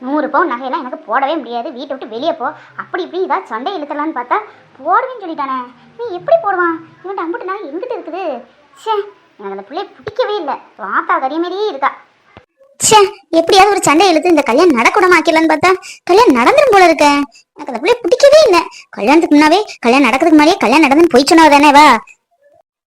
நூறு பவுன் நகையெல்லாம் எனக்கு போடவே முடியாது. வீட்டை விட்டு வெளியே போ. அப்படி இப்படி ஏதாவது சண்டை இழுத்தலான்னு பார்த்தா போடுவேன்னு சொல்லிட்டானே. நீ எப்படி போடுவான்? இவன் அம்புட்டு நான் எங்கிட்ட இருக்குது? ச்சே எனக்கு அந்த பிள்ளைய பிடிக்கவே இல்லை. வாத்தா கரிய மாதிரியே இருக்கா. ச்சே எப்படியாவது ஒரு சண்டை இழுத்து இந்த கல்யாணம் நடக்கூடாம ஆக்கிடலான்னு பார்த்தா கல்யாணம் நடந்துரும் போல இருக்க. எனக்கு அந்த பிள்ளைய பிடிக்கவே இல்லை. கல்யாணத்துக்கு முன்னாவே கல்யாணம் நடக்கிறதுக்கு முன்னாடியே கல்யாணம் நடந்துன்னு போய் சொன்னவ தானே வா.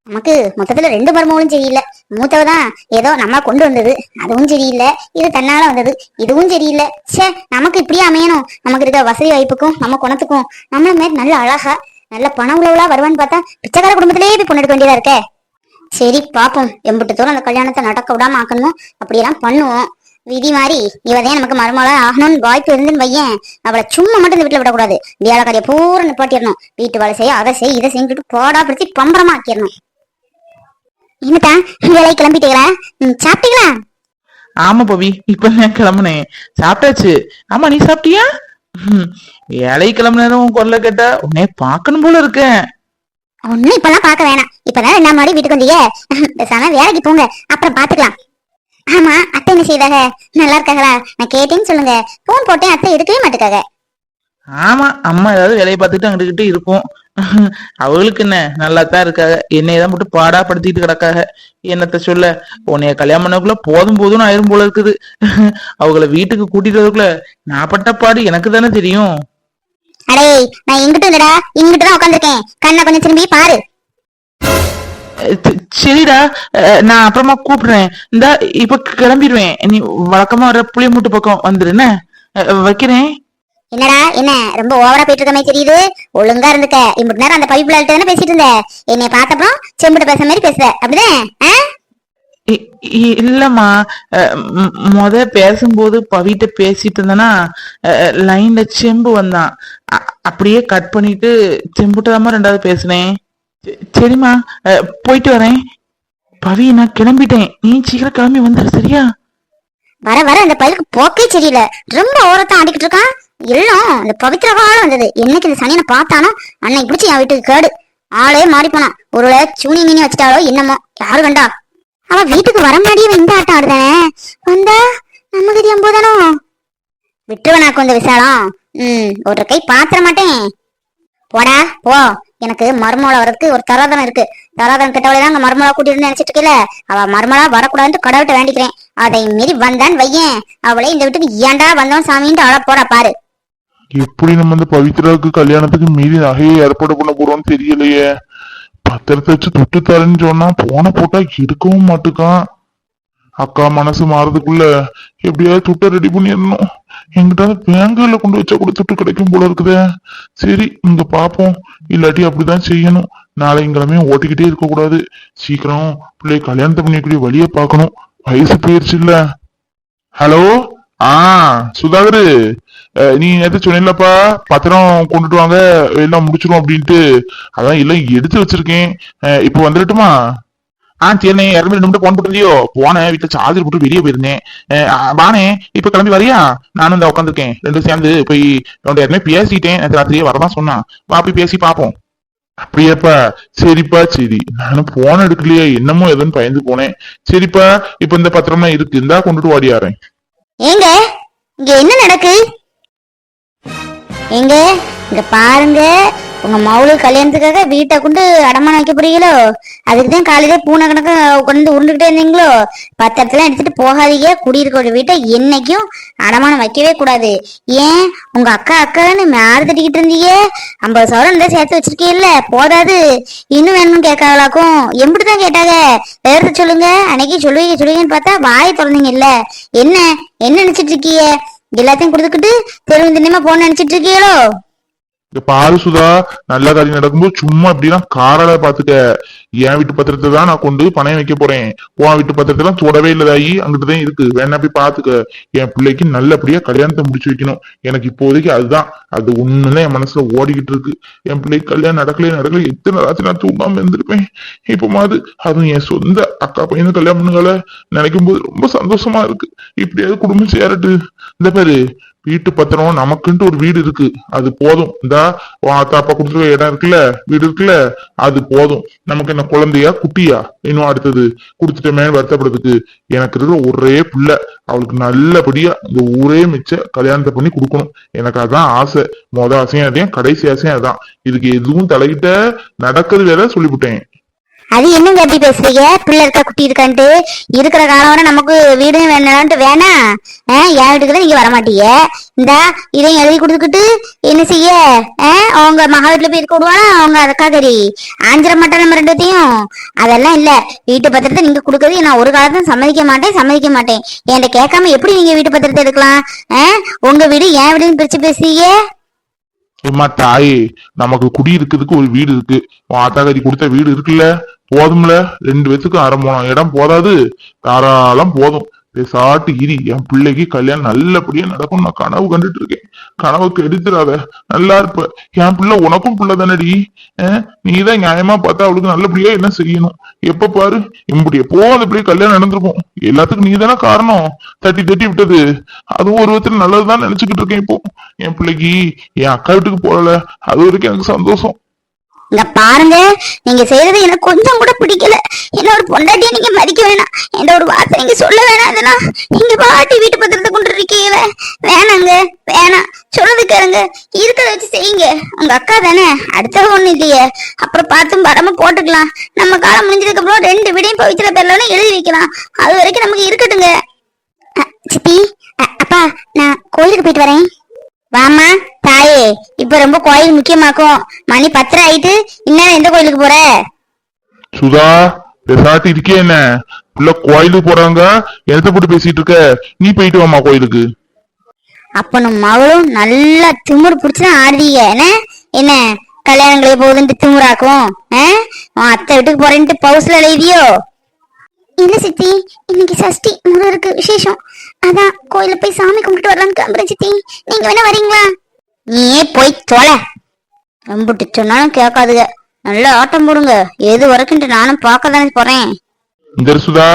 நமக்கு மொத்தத்துல ரெண்டு மருமகளும் சரியில்லை. மூத்தவ தான் ஏதோ நம்ம கொண்டு வந்தது. அதுவும் சரியில்லை. இது தன்னால வந்தது. இதுவும் சரியில்லை. ச்சே நமக்கு இப்படியே அமையணும். நமக்கு இருக்க வசதி வாய்ப்புக்கும் நம்ம குணத்துக்கும் நம்மள மாதிரி நல்ல அழகா நல்ல பணம் உள்ளவளா வருவான்னு பார்த்தா பிச்சைக்கார குடும்பத்திலேயே போய் பொண்ணு எடுக்க வேண்டியதா இருக்கே? சரி பாப்போம். எம்பிட்டு தூரம் அந்த கல்யாணத்தை நடக்க விடாம ஆக்கணும்? அப்படியெல்லாம் பண்ணுவோம். விதி மாதிரி இவதான் நமக்கு மருமகளா ஆகணும்னு வாய்ப்பு இருந்துன்னு வையன். அவளை சும்மா மட்டும் இந்த வீட்டுல விடக்கூடாது. வியாழக்காரிய பூரா நிப்பாட்டிடணும். வீட்டு வேலை செய்ய அதை செய்ய இதை செஞ்சுட்டு போடா பிடிச்சி பம்பரமா ஆக்கிடணும். என்னத்தா வேலை கிளம்பிட்டீங்களா? சாப்பிட்டீங்களா? ஆமா பவி இப்ப நான் கிளம்புனேன். சாப்பிட்டாச்சு. ஆமா நீ சாப்பிட்டியா? வேலை கிளம்புன நேரம் உன் குரலை கேட்டா உன்னை பார்க்கணும் போல இருக்கேன் ஒண்ணும் இப்பெல்லாம் பார்க்க வேணாம். இப்பதான் ரெண்டாம் மாடி வீட்டுக்கு வந்தீங்க பேசாம வேலைக்கு போங்க. அப்புறம் பாத்துக்கலாம் ஆமா அத்தை என்ன செய்தாங்க? நல்லா இருக்காங்களா? நான் கேட்டேன்னு சொல்லுங்க. போன் போட்டேன் அத்தை எடுக்கவே மாட்டேக்காக ஆமா அம்மா ஏதாவது வேலையை பார்த்துட்டு அங்கிட்டு இருக்கும். அவளுக்கு என்ன? நல்லா தான் இருக்காங்க என்னையதான் போட்டு பாடா படுத்திட்டு கிடக்காக. என்னத்த சொல்ல? உன்னைய கல்யாணம் பண்ணக்குள்ள போதும் போதும்னு ஆயிரும் போல இருக்குது. அவங்கள வீட்டுக்கு கூட்டிட்டு நான் பட்ட பாடு எனக்கு தானே தெரியும். அடே நான் இங்கிட்டும் இல்லடா. இங்கிட்டு தான் உட்காந்துருக்கேன் கண்ணை கொஞ்சம் திரும்பி பாரு. சரிடா. நான் அப்புறமா கூப்பிடுறேன். இந்த இப்ப கிளம்பிடுவேன். நீ வழக்கமா வர புளியமூட்டு பக்கம் வந்துரு. என்ன? அஹ் வைக்கிறேன். என்னடா என்ன ரொம்ப ஓவரா போயிட்டு இருக்க மாதிரி தெரியுது? ஒழுங்கா இருந்துக்க. இம்புட்டு நேரம் அந்த பைப்புல தானே பேசிட்டு இருந்த. என்னை பார்த்தப்பறம் செம்பிட்டு பேசுற மாதிரி பேசுற. அப்படிதான்? இல்லம்மா. மொத பேசும்போது பவிட்ட பேசிட்டு இருந்தேன்னா லைன்ல செம்பு வந்தான் அப்படியே கட் பண்ணிட்டு செம்புட்டதாம்மா ரெண்டாவது பேசுனேன் சரி- சரிம்மா. போயிட்டு வரேன். பவி நான் கிளம்பிட்டேன். நீ சீக்கிரம் கிளம்பி வந்துடு சரியா? வர வர அந்த பையலுக்கு போக்கே சரியில்லை. ரொம்ப ஓரத்தான் ஆடிக்கிட்டு இருக்கான். எல்லாம் இந்த பவித்திர காலம் வந்தது. என்னைக்கு இந்த சனியனை பார்த்தானோ அன்னைக்கு பிடிச்சி என் வீட்டுக்கு கேடு. ஆளே மாறி போனான். ஒரு சூனி மீனி வச்சுட்டாலோ என்னமோ யாரு கண்டா? அவ வீட்டுக்கு வர முன்னாடியே இந்த ஆட்டம் ஆடுதானே? வந்தா நம்ம கதி அம்போதானோ? விட்டுருவனா கொஞ்சம் விசாலம். ம் ஒரு கை பாத்திர மாட்டேன். போடா போ. எனக்கு மருமலை வரதுக்கு ஒரு தராதனம் இருக்கு. தராதனம் கிட்டவளை தான் அங்க மருமலா கூட்டிட்டு நினைச்சிட்டு இருக்கல அவ மருமலா வரக்கூடாதுன்னு கடவுள்கிட்ட வேண்டிக்கிறேன். அதை மீறி வந்தான் வையேன். அவளை இந்த வீட்டுக்கு ஏன்டா வந்தோம் சாமின்ட்டு அழ போடா பாரு. எப்படி நம்ம இந்த பவித்ராவுக்கு கல்யாணத்துக்கு மீறி நகையை ஏற்பாடு பண்ண போறோம்னு தெரியலையே. பத்திரத்தை வச்சு தொட்டு தரேன்னு சொன்னா போன போட்டா இருக்கவும் மாட்டுக்கான். அக்கா மனசு மாறதுக்குள்ள எப்படியாவது துட்டை ரெடி பண்ணிடணும். எங்கிட்ட பேங்குல கொண்டு வச்சா கூட துட்டு கிடைக்கும் போல இருக்குதே. சரி இங்க பாப்போம். இல்லாட்டி அப்படிதான் செய்யணும். நாளைங்கிழமையும் ஓட்டிக்கிட்டே இருக்க கூடாது சீக்கிரம் பிள்ளைய கல்யாணத்தை பண்ணிக்கூடிய வழியை பார்க்கணும். வயசு போயிருச்சு இல்ல ஹலோ? ஆ சுதாகரு. நீ எது சொன்னீங்களப்பா பத்திரம் கொண்டுட்டு வாங்க எல்லாம் முடிச்சிரும் அப்படின்ட்டு. அதான் எல்லாம் எடுத்து வச்சிருக்கேன். இப்போ வந்துடட்டுமா? ஆ சரிண்ணே இரண்டு ரெண்டு மட்டும் போன் போட்டிருந்தியோ? போனேன் வீட்டுல சார்ஜர் போட்டு வெளியே போயிருந்தேன். வானே இப்ப கிளம்பி வரியா? நானும் இந்த உட்காந்துருக்கேன் ரெண்டும் சேர்ந்து போய் உன்ட யாருமே பேசிட்டேன். ராத்திரியே வரதான் சொன்னான். வா போய் பேசி பாப்போம். அப்படியாப்பா சரிப்பா சரி. நானும் போன எடுக்கலையே என்னமோ எதுன்னு பயந்து போனேன். சரிப்பா இப்ப இந்த பத்திரம்லாம் இருக்கு. இந்தா கொண்டுட்டு வாடியாரேன் ஏங்க இங்க என்ன நடக்கு? ஏங்க இங்க பாருங்க. உங்க மவுளு கல்யாணத்துக்காக வீட்டை கொண்டு அடமானம் வைக்க போறீங்களோ? அதுக்கு தான் காலையில பூனை கணக்கு கொண்டு உருண்டுகிட்டே இருந்தீங்களோ? பத்திரத்துல எடுத்துட்டு போகாதீங்க. குடியிருக்கோட வீட்டை என்னைக்கும் அடமானம் வைக்கவே கூடாது. ஏன்? உங்க அக்கா அக்கான்னு மேல தட்டிக்கிட்டு இருந்தீங்க. ஐம்பது சவரம் இருந்தா சேர்த்து வச்சிருக்கீல்ல போதாது. இன்னும் வேணும்னு கேட்காங்களாக்கும் எப்படிதான் கேட்டாங்க. வேறு சொல்லுங்க. அன்னைக்கு சொல்லுவீங்க சொல்லுவீங்கன்னு பார்த்தா வாயை திறந்தீங்க இல்ல என்ன? என்ன நினைச்சிட்டு இருக்கீங்க? எல்லாத்தையும் கொடுத்துக்கிட்டு தெருவு தினமா போன் நினைச்சிட்டு இருக்கீங்களோ? இந்த பாரு சுதா நல்ல காரியம் நடக்கும்போது சும்மா இப்படிலாம் காரல பாத்துக்க என் வீட்டு பத்திரத்தை தான் நான் கொண்டு பணம் வைக்க போறேன். உன் வீட்டு பத்திரத்தை எல்லாம் தொடவே இல்லதாயி. அங்கிட்டு தான் இருக்கு. வேணா போய் பாத்துக்க என் பிள்ளைக்கு நல்லபடியா கல்யாணத்தை முடிச்சு வைக்கணும். எனக்கு இப்போதைக்கு அதுதான். அது ஒண்ணுதான் என் மனசுல ஓடிக்கிட்டு இருக்கு. என் பிள்ளைக்கு கல்யாணம் நடக்கலையே நடக்கல எத்தனை ராத்திரி நான் தூங்காம இருந்திருப்பேன். இப்போ மாதிரி அதுவும் என் சொந்த அக்கா பையனை கல்யாணம் பண்ணுங்கள நினைக்கும் போது ரொம்ப சந்தோஷமா இருக்கு. இப்படியாவது குடும்பம் சேரட்டு. இந்த பாரு வீட்டு பத்திரம் நமக்குன்ட்டு ஒரு வீடு இருக்கு. அது போதும். இந்தா தாப்பா கொடுத்துருக்க இடம் இருக்குல்ல? வீடு இருக்குல்ல? அது போதும். நமக்கு என்ன குழந்தையா குட்டியா? இன்னும் அடுத்தது கொடுத்துட்டோமே வருத்தப்படுறதுக்கு. எனக்கு இருக்கிற ஒரே பிள்ளை. அவளுக்கு நல்லபடியா இந்த ஊரே மிச்ச கல்யாணத்தை பண்ணி கொடுக்கணும். எனக்கு அதான் ஆசை. மொத ஆசையும் அதையும் கடைசி ஆசையும் அதான். இதுக்கு எதுவும் தலையிட்ட நடக்கிறது வேற சொல்லிவிட்டேன். அது என்னங்க அப்படி பேசுறீங்க? பிள்ளை இருக்கா குட்டி இருக்கான்ட்டு. இருக்கிற காலம் வரை நமக்கு வீடு வேணான்ட்டு வேணா. ஆ, என் வீட்டுக்கு தான் நீங்க வரமாட்டீங்க. இந்தா இதையும் எழுதி கொடுத்துக்கிட்டு என்ன செய்ய? ஆ, அவங்க மகா வீட்டுல போய் இருக்க விடுவானா? அவங்க அதுக்காகரி ஆஞ்சிர மாட்டேன் நம்ம ரெண்டுத்தையும். அதெல்லாம் இல்ல. வீட்டு பத்திரத்தை நீங்க கொடுக்கறது நான் ஒரு காலத்தையும் சம்மதிக்க மாட்டேன் சம்மதிக்க மாட்டேன். என்கிட்ட கேட்காம எப்படி நீங்க வீட்டு பத்திரத்தை எடுக்கலாம்? ஆ, உங்க வீடு என் வீடுன்னு பிரிச்சு பேசுறீங்க? ஏமா தாயே நமக்கு குடி இருக்கிறதுக்கு ஒரு வீடு இருக்கு. உன் ஆத்தாக்காரி கொடுத்த வீடு இருக்குல்ல? போதும்ல? ரெண்டு பேத்துக்கும் அரை மூணு இடம் போதாது. தாராளம் போதும். பேசாட்டு இரி. என் பிள்ளைக்கு கல்யாணம் நல்லபடியா நடக்கும் நான் கனவு கண்டுட்டு இருக்கேன். கனவு கெடுத்துறாத நல்லா இருப்ப. என் பிள்ளை உனக்கும் பிள்ளை தானடி. நீ தான் நியாயமா பார்த்தா அவளுக்கு நல்லபடியா என்ன செய்யணும்? எப்ப பாரு? இப்படி எப்போ அந்த பிள்ளை கல்யாணம் நடந்திருக்கும். எல்லாத்துக்கும் நீ தானே காரணம். தட்டி தட்டி விட்டது. அதுவும் ஒரு விதத்துல நல்லதுதான் நினைச்சுக்கிட்டு இருக்கேன் இப்போ. என் பிள்ளைக்கு என் அக்கா வீட்டுக்கு போகல. அது வரைக்கும் எனக்கு சந்தோஷம். இங்க பாருங்க நீங்க செய்யறது எனக்கு கொஞ்சம் கூட பிடிக்கல. என்ன ஒரு பொண்டாட்டியை நீங்க மதிக்க வேணாம். எந்த ஒரு வார்த்தை நீங்க சொல்ல வேணாம் அதெல்லாம் நீங்க பாட்டி வீட்டு பத்திரத்தை கொண்டு இருக்கீங்க வேணாங்க வேணாம். சொல்றது கேளுங்க இருக்கிறத வச்சு செய்யுங்க. உங்க அக்கா தானே அடுத்தது ஒண்ணு இல்லையே. அப்புறம் பார்த்தும் படமா போட்டுக்கலாம். நம்ம காலம் முடிஞ்சதுக்கு அப்புறம் ரெண்டு வீடையும் பவித்திர பேர்ல எழுதி வைக்கலாம். அது வரைக்கும் நமக்கு இருக்கட்டுங்க. சித்தி அ, அப்பா நான் கோயிலுக்கு போயிட்டு வரேன். வாமா தாயே இப்ப ரொம்ப கோயில் முக்கியமாக்கும். மணி பத்தரை ஆயிட்டு இன்னும் எந்த கோயிலுக்கு போற? சுதா பேசாட்டு இருக்கே என்ன? பிள்ளை கோயிலுக்கு போறாங்க எடுத்து போட்டு பேசிட்டு இருக்க. நீ போயிட்டு வாமா கோயிலுக்கு. அப்பனும் மகளும் நல்லா திமிரு புடிச்சுதான் ஆடுறீங்க. என்ன? என்ன? கல்யாணங்களே போகுதுன்ட்டு திமிராக்கும். ஆ? உன் அத்தை வீட்டுக்கு போறேன்ட்டு பவுஸ்ல எழுதியோ இல்ல சித்தி இன்னைக்கு சஷ்டி முருகருக்கு விசேஷம். அதான் கோயில போய் சாமி கும்பிட்டு வரலாம்னு கிளம்புறேன் சித்தி. நீங்க வேணா வரீங்களா? நீயே போய் தொலை. நம்பிட்டு சொன்னாலும் கேட்காதுங்க. நல்லா ஆட்டம் போடுங்க. எது வரைக்கும் நானும் பார்க்க தானே போறேன். இந்த சுதா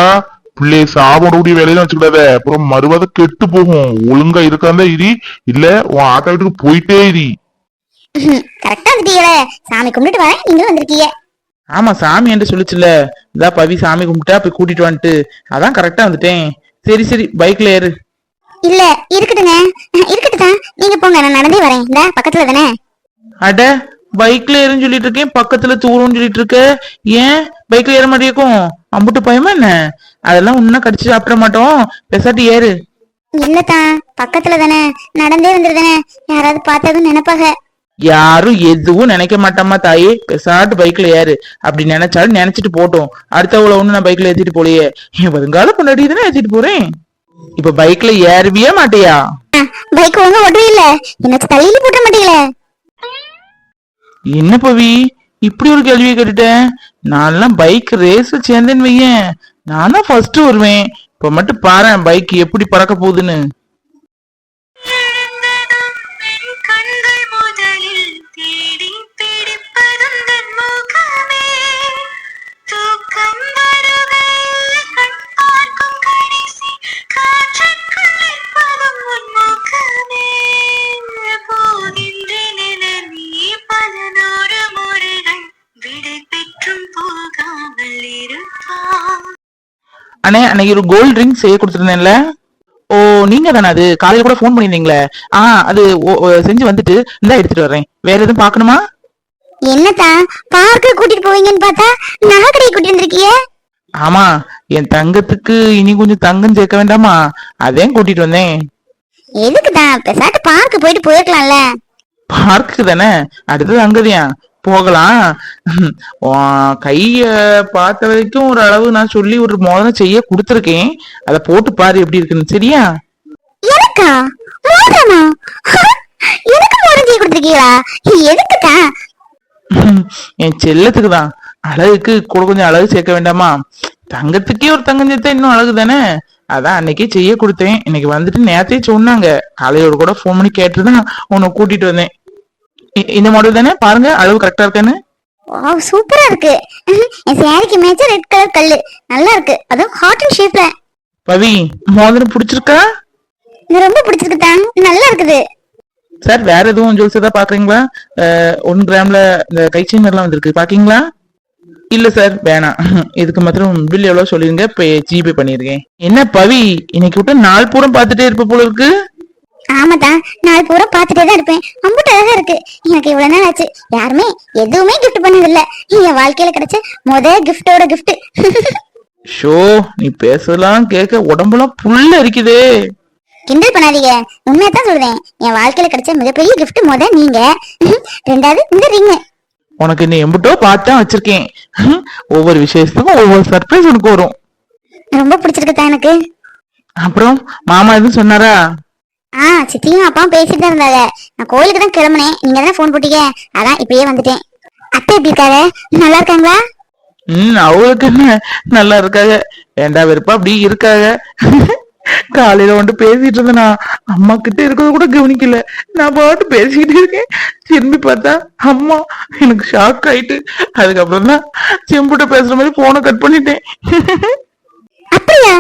பிள்ளைய சாப்பிடக்கூடிய வேலையில வச்சுக்கிடாத. அப்புறம் மறுவாத கெட்டு போகும். ஒழுங்கா இருக்காந்தா இரி. இல்ல உன் ஆத்தா வீட்டுக்கு போயிட்டே இரி. கரெக்டா வந்துட்டீங்களே சாமி கும்பிட்டு வரேன். நீங்களும் வந்திருக்கீங்க. ஆமா சாமி என்று சொல்லுச்சுல இதா பவி சாமி கும்பிட்டா போய் கூட்டிட்டு வந்துட்டு. அதான் கரெக்டா வந்துட்டேன். சரி சரி பைக்ல ஏறு. இல்ல இருக்கட்டுங்க. இருக்கட்டுதான் நீங்க போங்க நான் நடந்தே வரேன். இந்த பக்கத்துல தானே? அட பைக்ல ஏறுன்னு சொல்லிட்டு இருக்கேன். பக்கத்துல தூரம்னு சொல்லிட்டு இருக்க. ஏன்? பைக்ல ஏற மாட்டேக்கும் அம்புட்டு பயமா என்ன? அதெல்லாம் இன்னும் கடிச்சு சாப்பிட மாட்டோம். பெசாட்டி ஏறு. இல்லதான் பக்கத்துல தானே. நடந்தே வந்துருதானே யாராவது பார்த்ததும் நினைப்பாங்க. யாரும் எதுவும் நினைக்க மாட்டாமா தாயே. பெசாட்டு பைக்ல ஏறு. அப்படி நினைச்சாலும் நினைச்சிட்டு போட்டோம். அடுத்தவள ஒண்ணு நான் பைக்ல ஏத்திட்டு போலையே. என் வருங்கால பொண்டாட்டி தானே ஏத்திட்டு போறேன். இப்ப பைக்ல ஏறவே மாட்டியா? பைக் ஒழுங்கா ஓட்டவே இல்ல. எனக்கு தலையில போட்ட மாட்டீங்களே. என்ன பவி? இப்படி ஒரு கேள்வியை கேட்டுட்டேன். நான்லாம் பைக் ரேஸ்ல சேர்ந்தேன்னு வையேன். நானும் ஃபர்ஸ்ட் வருவேன். இப்ப மட்டும் பாரேன் பைக் எப்படி பறக்க போகுதுன்னு. அண்ணே அன்னைக்கு ஒரு கோல்ட் ட்ரிங்க் செய்ய கொடுத்துருந்தேன்ல. ஓ நீங்க தானே அது? காலையில கூட ஃபோன் பண்ணிருந்தீங்களே. ஆ அது செஞ்சு வந்துட்டு இந்தா எடுத்துட்டு வர்றேன். வேற எதுவும் பார்க்கணுமா? என்னதான் பார்க்க கூட்டிட்டு போவீங்கன்னு பார்த்தா நகை கடையை கூட்டிட்டு வந்திருக்கீங்க ஆமா என் தங்கத்துக்கு இனி கொஞ்சம் தங்கம் சேர்க்க வேண்டாமா? அதையும் கூட்டிட்டு வந்தேன். எதுக்குதான் பெசாட்டு பார்க்க போயிட்டு போயிருக்கலாம்ல. பார்க்கு தானே? அடுத்தது அங்கதியா? போகலாம். கைய பார்த்த வரைக்கும் ஒரு அளவு நான் சொல்லி ஒரு மோதிரம் செய்ய கொடுத்துருக்கேன். அத போட்டு பாரு எப்படி இருக்குன்னு. சரியா? எனக்கா? எனக்கு மோதிரம் செய்ய கொடுத்துருக்கீங்களா? எதுக்குதான் என் செல்லத்துக்கு தான். அழகுக்கு கூட கொஞ்சம் அழகு சேர்க்க வேண்டாமா? தங்கத்துக்கே ஒரு தங்கம் சேர்த்தா இன்னும் அழகு தானே? அதான் அன்னைக்கே செய்ய கொடுத்தேன். இன்னைக்கு வந்துட்டு நேரத்தையே சொன்னாங்க. காலையோட கூட ஃபோன் பண்ணி கேட்டுதான் உன்னை கூட்டிட்டு வந்தேன். இந்த மாடல் தானே? பாருங்க அளவு கரெக்டா இருக்கான்னு. வாவ் சூப்பரா இருக்கு. என் சாரிக்கு மேட்சா ரெட் கலர் கல்லு. நல்லா இருக்கு. அதுவும் ஹாட் அண்ட் ஷேப்ல பவி மோதிரம் பிடிச்சிருக்கா? இது ரொம்ப பிடிச்சிருக்கு தான். நல்லா இருக்குது. சார் வேற எதுவும் ஜுவல்ஸ் ஏதாவது பாக்குறீங்களா? ஒன் கிராம்ல இந்த கைச்செயின் எல்லாம் வந்திருக்கு. பாக்கீங்களா? இல்ல சார் வேணாம். இதுக்கு மாத்திரம் பில் எவ்வளவு சொல்லிருங்க. இப்ப ஜிபே பண்ணிருக்கேன். என்ன பவி இன்னைக்கு விட்டு நாள் பூரம் பார்த்துட்டே இருப்ப போல இருக்கு. ஆமாதான் நாள் பூரா பார்த்துட்டே தான் இருப்பேன். அம்புட்டு அழகா இருக்கு. எனக்கு இவ்வளவு நாள் ஆச்சு. யாருமே எதுவுமே கிஃப்ட் பண்ணதில்ல. என் வாழ்க்கையில கிடைச்ச முத கிஃப்டோட gift. ஷோ நீ பேசலாம் கேட்க உடம்புலாம் புல்ல இருக்குதே கிண்டல் பண்ணாதீங்க. உண்மையத்தான் சொல்றேன். என் வாழ்க்கையில கிடைச்ச மிகப்பெரிய gift முத நீங்க. ரெண்டாவது இந்த ரிங் உனக்கு இன்னும் எம்பிட்டோ பார்த்து வச்சிருக்கேன். ஒவ்வொரு விசேஷத்துக்கும் ஒவ்வொரு சர்ப்ரைஸ் உனக்கு வரும். ரொம்ப பிடிச்சிருக்கு எனக்கு. அப்புறம் மாமா எதுவும் சொன்னாரா? ஆ சித்தியும் அப்பாவும் பேசிட்டு தான் இருந்தாங்க. நான் கோயிலுக்கு தான் கிளம்புனேன். நீங்க தானே ஃபோன் போட்டீங்க? அதான் இப்படியே வந்துட்டேன். அத்தை எப்படி இருக்காங்க? நல்லா இருக்காங்களா? ம் அவளுக்கு என்ன? நல்லா இருக்காங்க. வேண்டா வெறுப்பா அப்படி இருக்காங்க? காலையில வந்து பேசிட்டு இருந்தேனா அம்மா கிட்ட இருக்கிறத கூட கவனிக்கல. நான் பாட்டு பேசிக்கிட்டு இருக்கேன். திரும்பி பார்த்தா அம்மா எனக்கு ஷாக் ஆயிட்டு. அதுக்கப்புறம் தான் செம்புட்ட பேசுற மாதிரி போனை கட் பண்ணிட்டேன். அப்படியா?